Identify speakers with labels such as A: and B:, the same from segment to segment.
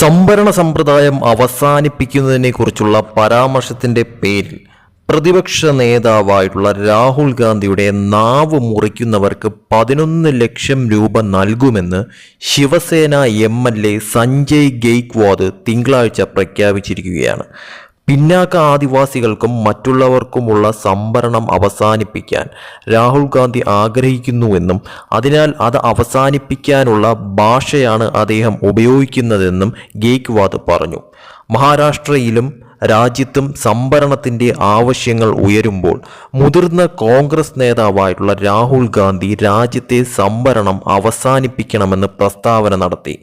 A: സംഭരണ സമ്പ്രദായം അവസാനിപ്പിക്കുന്നതിനെക്കുറിച്ചുള്ള പരാമർശത്തിന്റെ പേരിൽ പ്രതിപക്ഷ നേതാവായിട്ടുള്ള രാഹുൽ ഗാന്ധിയുടെ നാവ് മുറിക്കുന്നവർക്ക് പതിനൊന്ന് ലക്ഷം രൂപ നൽകുമെന്ന് Shivsena M L A Sanjay Gaikwad തിങ്കളാഴ്ച പ്രഖ്യാപിച്ചിരിക്കുകയാണ്. പിന്നാക്ക ആദിവാസികൾക്കും മറ്റുള്ളവർക്കുമുള്ള സംവരണം അവസാനിപ്പിക്കാൻ രാഹുൽ ഗാന്ധി ആഗ്രഹിക്കുന്നുവെന്നും അതിനാൽ അത് അവസാനിപ്പിക്കാനുള്ള ഭാഷയാണ് അദ്ദേഹം ഉപയോഗിക്കുന്നതെന്നും ഗേക്വാദ് പറഞ്ഞു. മഹാരാഷ്ട്രയിലും രാജ്യത്തും സംഭരണത്തിന്റെ ആവശ്യങ്ങൾ ഉയരുമ്പോൾ മുതിർന്ന കോൺഗ്രസ് നേതാവായിട്ടുള്ള രാഹുൽ ഗാന്ധി രാജ്യത്തെ സംഭരണം അവസാനിപ്പിക്കണമെന്ന് പ്രസ്താവന നടത്തി.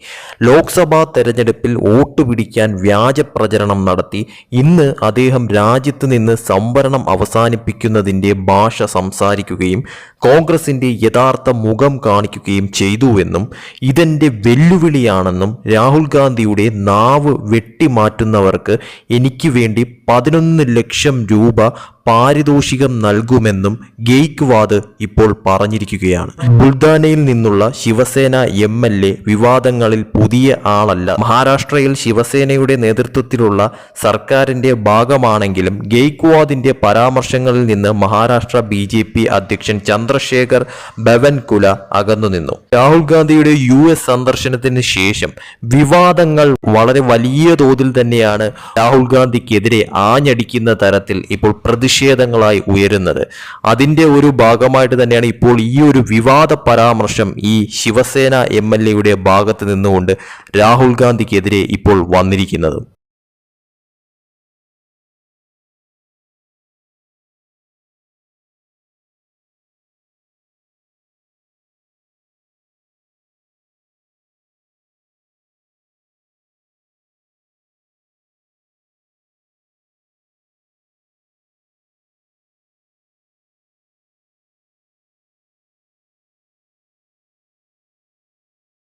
A: ലോക്സഭാ തെരഞ്ഞെടുപ്പിൽ വോട്ട് പിടിക്കാൻ വ്യാജ പ്രചരണം നടത്തി. ഇന്ന് അദ്ദേഹം രാജ്യത്ത് നിന്ന് സംഭരണം അവസാനിപ്പിക്കുന്നതിന്റെ ഭാഷ സംസാരിക്കുകയും കോൺഗ്രസിന്റെ യഥാർത്ഥ മുഖം കാണിക്കുകയും ചെയ്തുവെന്നും ഇതെന്റെ വെല്ലുവിളിയാണെന്നും രാഹുൽ ഗാന്ധിയുടെ നാവ് വെട്ടിമാറ്റുന്നവർക്ക് എനിക്ക് വേണ്ടി പതിനൊന്ന് ലക്ഷം രൂപ പാരിതോഷികം നൽകുമെന്നും ഗെയ്ക്വാദ് ഇപ്പോൾ പറഞ്ഞിരിക്കുകയാണ്. ബുൾദാനയിൽ നിന്നുള്ള ശിവസേന എം എൽ എ വിവാദങ്ങളിൽ പുതിയ ആളല്ല. മഹാരാഷ്ട്രയിൽ ശിവസേനയുടെ നേതൃത്വത്തിലുള്ള സർക്കാരിന്റെ ഭാഗമാണെങ്കിലും ഗെയ്ക്വാദിന്റെ പരാമർശങ്ങളിൽ നിന്ന് മഹാരാഷ്ട്ര ബി ജെ പി അധ്യക്ഷൻ ചന്ദ്രശേഖർ ബവൻകുല അകന്നുനിന്നു രാഹുൽ ഗാന്ധിയുടെ യു എസ് സന്ദർശനത്തിന് ശേഷം വിവാദങ്ങൾ വളരെ വലിയ തോതിൽ തന്നെയാണ് രാഹുൽ ഗാന്ധിക്കെതിരെ ആഞ്ഞടിക്കുന്ന തരത്തിൽ ഇപ്പോൾ പ്രതിഷേധങ്ങളായി ഉയരുന്നത്. അതിന്റെ ഒരു ഭാഗമായിട്ട് തന്നെയാണ് ഇപ്പോൾ ഈ ഒരു വിവാദ പരാമർശം ഈ ശിവസേന എം എൽ എയുടെ ഭാഗത്ത് നിന്നുകൊണ്ട് രാഹുൽ ഗാന്ധിക്കെതിരെ ഇപ്പോൾ വന്നിരിക്കുന്നത്.